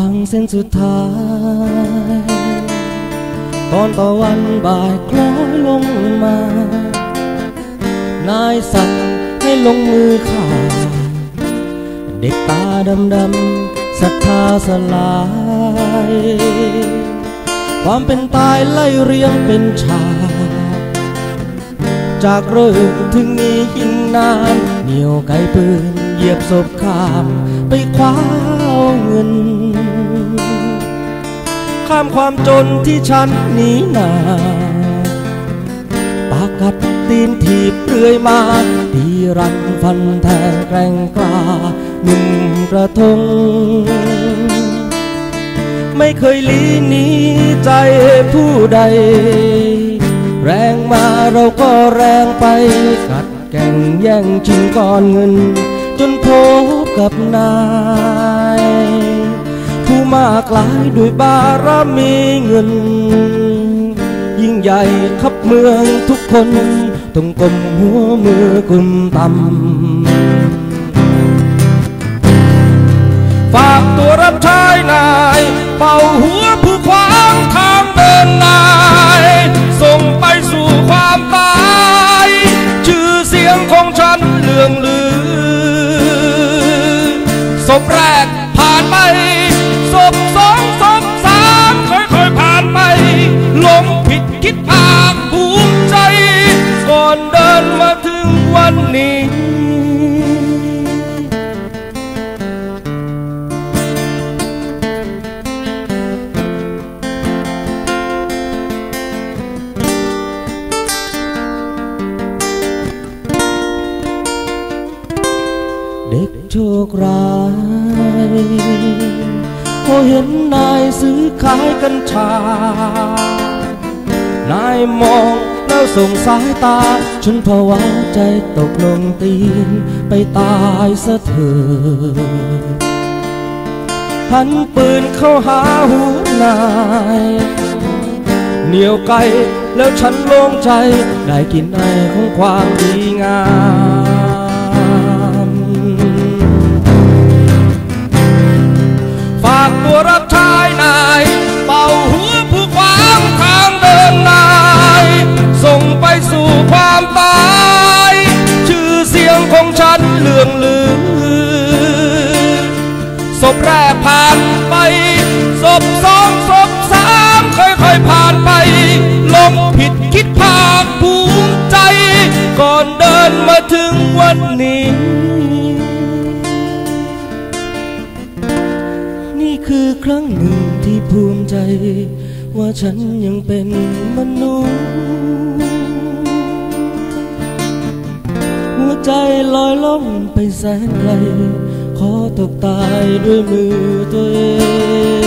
างเส้นสุดท้าย ตอนตะวันบ่ายคล้อยลงมา นายสั่งให้ลงมือข่าเด็กตาดำดำศรัทธาสลาย ความเป็นตายไล่เรียงเป็นฉากจากเริ่มถึงนี้ยิงนานเหนียวไกลปืนเหยียบศพข้ามไปคว้าเงินามความจนที่ฉันหนีหนาปากกัดตีนถีบเรื่อยมาตีรันฟันแทงแกร่งกล้าหนุ่มกระทง ไม่เคยลีหนี้ใจผู้ใด แรงมาเราก็แรงไป กัดแก่งแย่งชิงก้อนเงิน จนพบกับนาย มากลายด้วยบารมีเงิน ยิ่งใหญ่ขับเมืองทุกคนต้องกลมหัวมือกุมต่ำฝากตัวรับใช้นาย เป่าหัวผู้ขวางทางเดินนาย ส่งไปสู่ความตาย ชื่อเสียงของฉันเลื่องลือศพแร คิดภาคภูมิใจ ก่อนเดินมาถึงวันนี้ เด็กโชคร้ายพอเห็นนายซื้อขายกัญชา นายมองแล้วส่งสายตา ฉันภาวะใจตกลงตีน ไปตายซะเถิดหันปืนเข้าหาหูนายเหนียวไกลแล้วฉันโล่งใจ ได้กินไอของความดีงามายชื่อเสียงของฉันเลื่องลือศพแรกผ่านไปศพสองศพสามค่อยๆผ่านไปลงผิดคิดภาคภูมิใจ ก่อนเดินมาถึงวันนี้ นี่คือครั้งหนึ่งที่ภูมิใจ ว่าฉันยังเป็นมนุษย์ ใจลอยล่องไปแสนไกล ขอตกตายด้วยมือตัวเอง